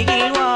அருகில்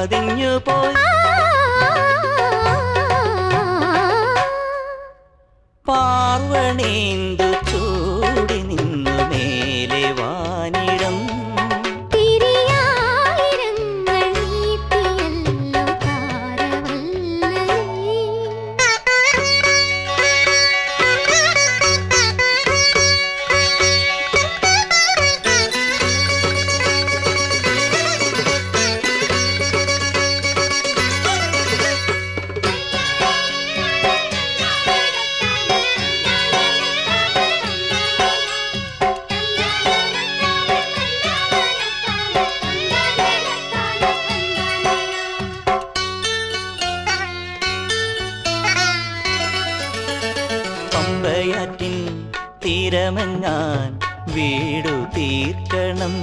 പതിഞ്ഞു പോയി പാർവണേന്ദു പമ്പയാറ്റിൻ തീരമങ്ങാൻ വീടു തീർക്കണം.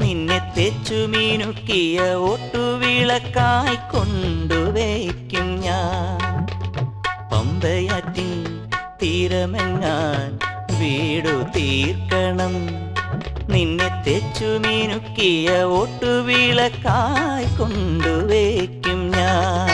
നിന്നെ തെച്ചു മീനുക്കിയ ഒട്ടുവിളക്കായി കൊണ്ടുവയ്ക്കും ഞാൻ. പമ്പയാറ്റിൻ തീരമങ്ങാൻ വീടു തീർക്കണം. നിന്നെ തെച്ചു മീനുക്കിയ ഒട്ടുവിളക്കായി കൊണ്ടുവയ്ക്കും ഞാൻ.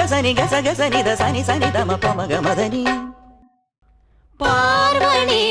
கசனி கச கசனி தசனி சனி தம பமக மதனி பார்வணி.